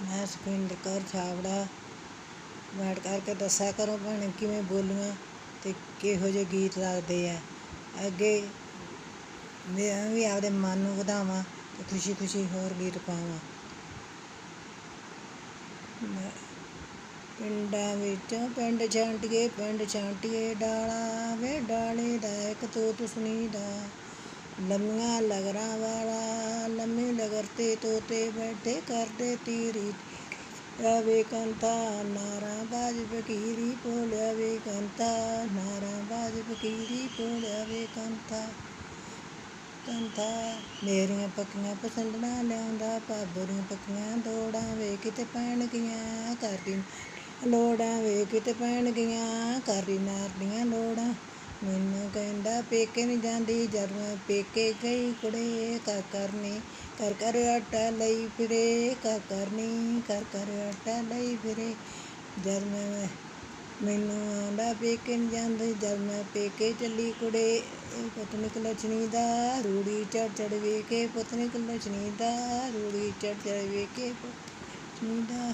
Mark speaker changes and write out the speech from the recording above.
Speaker 1: ਮੈਂ ਸੁਖਵਿੰਦਰ ਕੌਰ ਛਾਬੜਾ ਬੈਠ ਕਰਕੇ ਦੱਸਿਆ ਕਰੋ ਭੈਣੇ ਕਿਵੇਂ ਬੋਲੀਆਂ ਅਤੇ ਕਿਹੋ ਜਿਹੇ ਗੀਤ ਲੱਗਦੇ ਆ। ਅੱਗੇ ਮੈਂ ਵੀ ਆਪਦੇ ਮਨ ਨੂੰ ਵਧਾਵਾਂ ਤੇ ਖੁਸ਼ੀ ਖੁਸ਼ੀ ਹੋਰ ਗੀਤ ਪਾਵਾਂ। ਪਿੰਡਾਂ ਵਿੱਚੋਂ ਪਿੰਡ ਛਾਂਟੀਏ ਪਿੰਡ ਛਾਂਟੀਏ ਡਾਲਾ ਵੇ ਡਾਲੇ ਦਾ, ਇੱਕ ਤੋਤ ਸੁਣੀਦਾ ਲੰਮੀਆਂ ਲਗਰਾਂ ਵਾਲਾ, ਲੰਮੀ ਲਗਰ ਤੇ ਤੋਤੇ ਬੈਠੇ ਕਰਦੇ ਤੀਰੀ। ਆਵੇ ਕੰਤਾ, ਨਾਰਾ ਬਾਜ ਫਕੀਰੀ ਭੋਲਿਆ ਵੇ ਕੰਤਾ, ਨਾਰਾ ਬਾਜ ਫਕੀਰੀ ਭੋਲਿਆ ਵੇ ਕੰਤਾ ਕੰਤਾ। ਮੇਰੀਆਂ ਪੱਕੀਆਂ ਪਸੰਦਣਾ ਲਿਆਉਂਦਾ ਪਾਬਰੀਆਂ ਪੱਕੀਆਂ ਦੋੜਾਂ ਵੇ ਕਿਤੇ ਪੈਣ ਗਈਆਂ ਕਰਦੀ ਲੋੜਾਂ ਵੇ ਕਿਤੇ ਪੈਣ ਗਈਆਂ ਕਰਦੀ ਨਾਰਦੀਆਂ ਲੋੜਾਂ। ਮੈਨੂੰ ਕਹਿੰਦਾ, ਪੇਕੇ ਨਹੀਂ ਜਾਂਦੀ ਜਦ ਮੈਂ ਪੇਕੇ ਗਈ ਕੁੜੇ, ਕਰ ਕਰਨੀ ਕਰ ਕਰ ਆਟਾ ਲਈ ਫਿਰੇ, ਕਰ ਕਰਨੀ ਕਰ ਕਰ ਆਟਾ ਲਈ ਫਿਰੇ। ਜਦ ਮੈਂ, ਮੈਨੂੰ ਆਂਦਾ, ਪੇਕੇ ਨਹੀਂ ਜਾਂਦੀ ਜਦ ਮੈਂ ਪੇਕੇ ਚੱਲੀ ਕੁੜੇ, ਇਹ ਪਤਨੀ ਕਲਚਣੀ ਦਾ ਰੂੜੀ ਚੜ ਚੜ ਵੇਖੇ ਪਤਨੀ ਕਲਚਣੀ ਦਾ ਰੂੜੀ ਚੜ ਚੜ ਵੇਖੇ ਪਤਨੀ ਦਾ